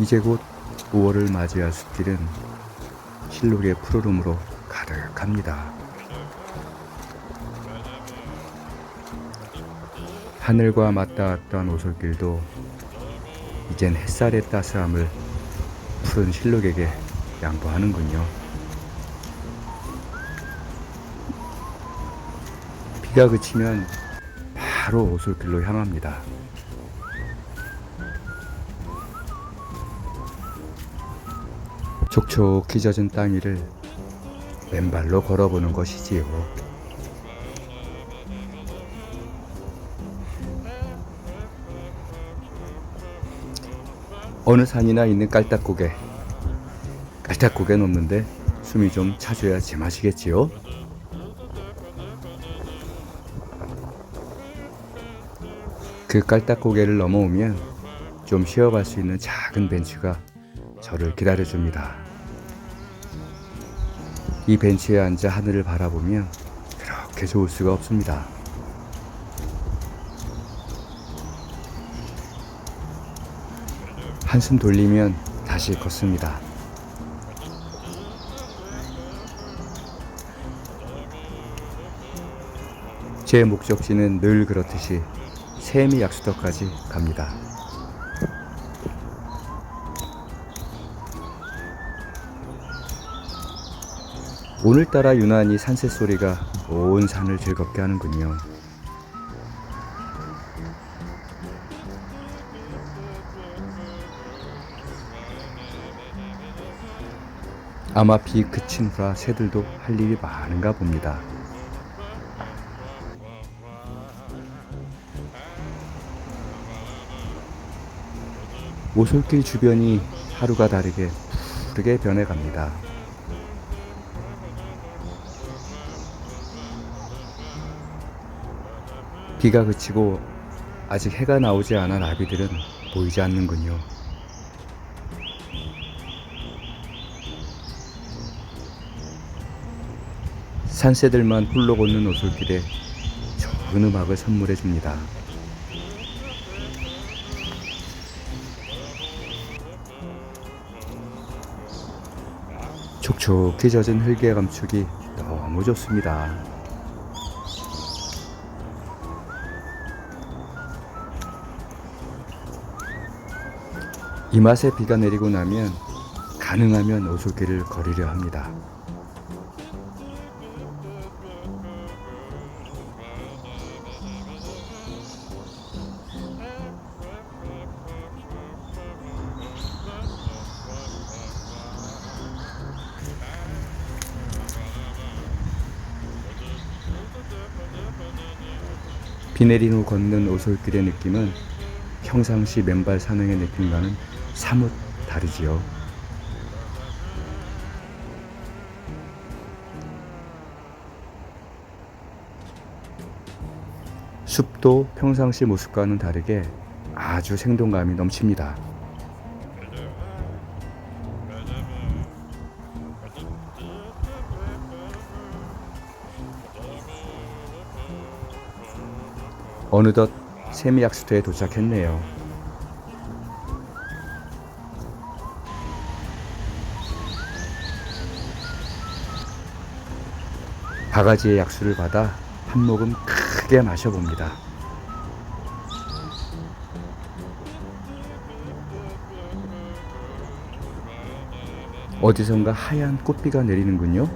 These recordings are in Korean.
이제 곧 5월을 맞이할 숲길은 실록의 푸르름으로 가득합니다. 하늘과 맞닿았던 오솔길도 이젠 햇살의 따스함을 푸른 실록에게 양보하는군요. 비가 그치면 바로 오솔길로 향합니다. 촉촉히 젖은 땅 위를 맨발로 걸어보는 것이지요. 어느 산이나 있는 깔딱고개. 깔딱고개 넘는데 숨이 좀 차줘야 제맛이겠지요. 그 깔딱고개를 넘어오면 좀 쉬어갈 수 있는 작은 벤치가 저를 기다려줍니다. 이 벤치에 앉아 하늘을 바라보면 그렇게 좋을 수가 없습니다. 한숨 돌리면 다시 걷습니다. 제 목적지는 늘 그렇듯이 세미 약수터까지 갑니다. 오늘따라 유난히 산새 소리가 온 산을 즐겁게 하는군요. 아마 비 그친 후라 새들도 할 일이 많은가 봅니다. 오솔길 주변이 하루가 다르게 푸르게 변해갑니다. 비가 그치고 아직 해가 나오지 않은 나비들은 보이지 않는군요. 산새들만 홀로 걷는 오솔길에 좋은 음악을 선물해 줍니다. 촉촉히 젖은 흙의 감촉이 너무 좋습니다. 이 맛에 비가 내리고 나면 가능하면 오솔길을 걸으려 합니다. 비 내린 후 걷는 오솔길의 느낌은 평상시 맨발 산행의 느낌과는 사뭇 다르지요. 숲도 평상시 모습과는 다르게 아주 생동감이 넘칩니다. 어느덧 세미약수터에 도착했네요. 바가지의 약수를 받아 한 모금 크게 마셔봅니다. 어디선가 하얀 꽃비가 내리는군요.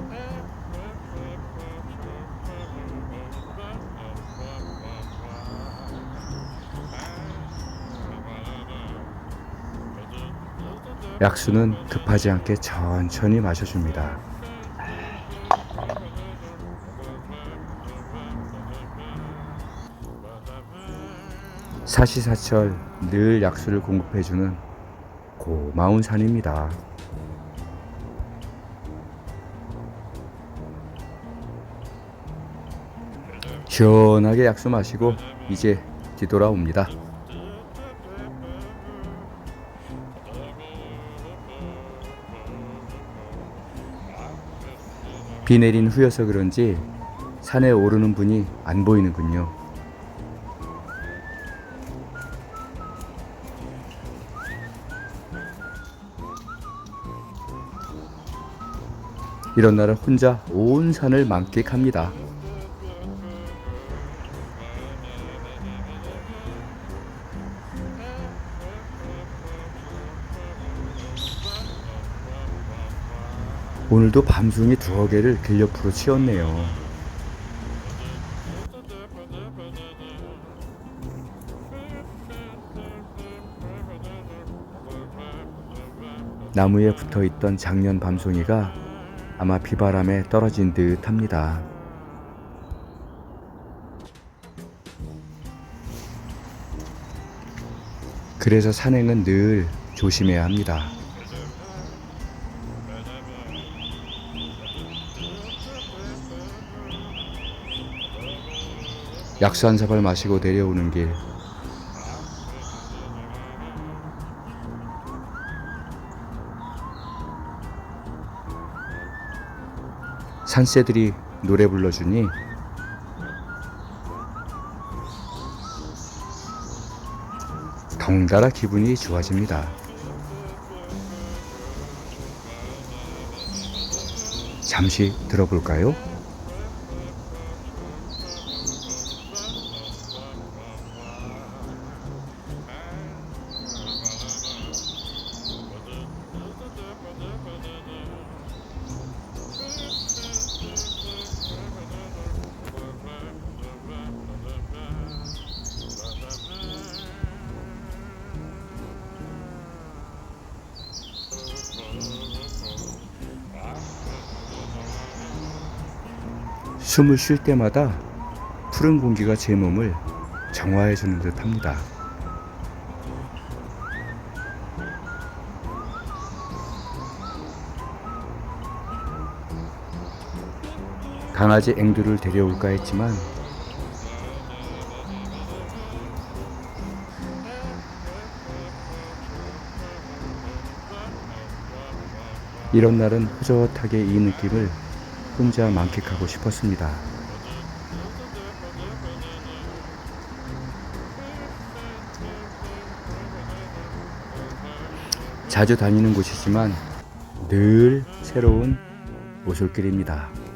약수는 급하지 않게 천천히 마셔줍니다. 사시사철 늘 약수를 공급해주는 고마운 산입니다. 시원하게 약수 마시고 이제 뒤돌아옵니다. 비 내린 후여서 그런지 산에 오르는 분이 안 보이는군요. 이런 날은 혼자 온 산을 만끽합니다. 오늘도 밤송이 두어 개를 길 옆으로 치웠네요. 나무에 붙어 있던 작년 밤송이가 아마 비바람에 떨어진 듯 합니다. 그래서 산행은 늘 조심해야 합니다. 약수 한 사발 마시고 내려오는 길. 산새들이 노래 불러주니 덩달아 기분이 좋아집니다. 잠시 들어볼까요? 숨을 쉴 때마다 푸른 공기가 제 몸을 정화해 주는 듯 합니다. 강아지 앵두를 데려올까 했지만 이런 날은 호젓하게 이 느낌을 혼자 만끽하고 싶었습니다. 자주 다니는 곳이지만 늘 새로운 오솔길입니다.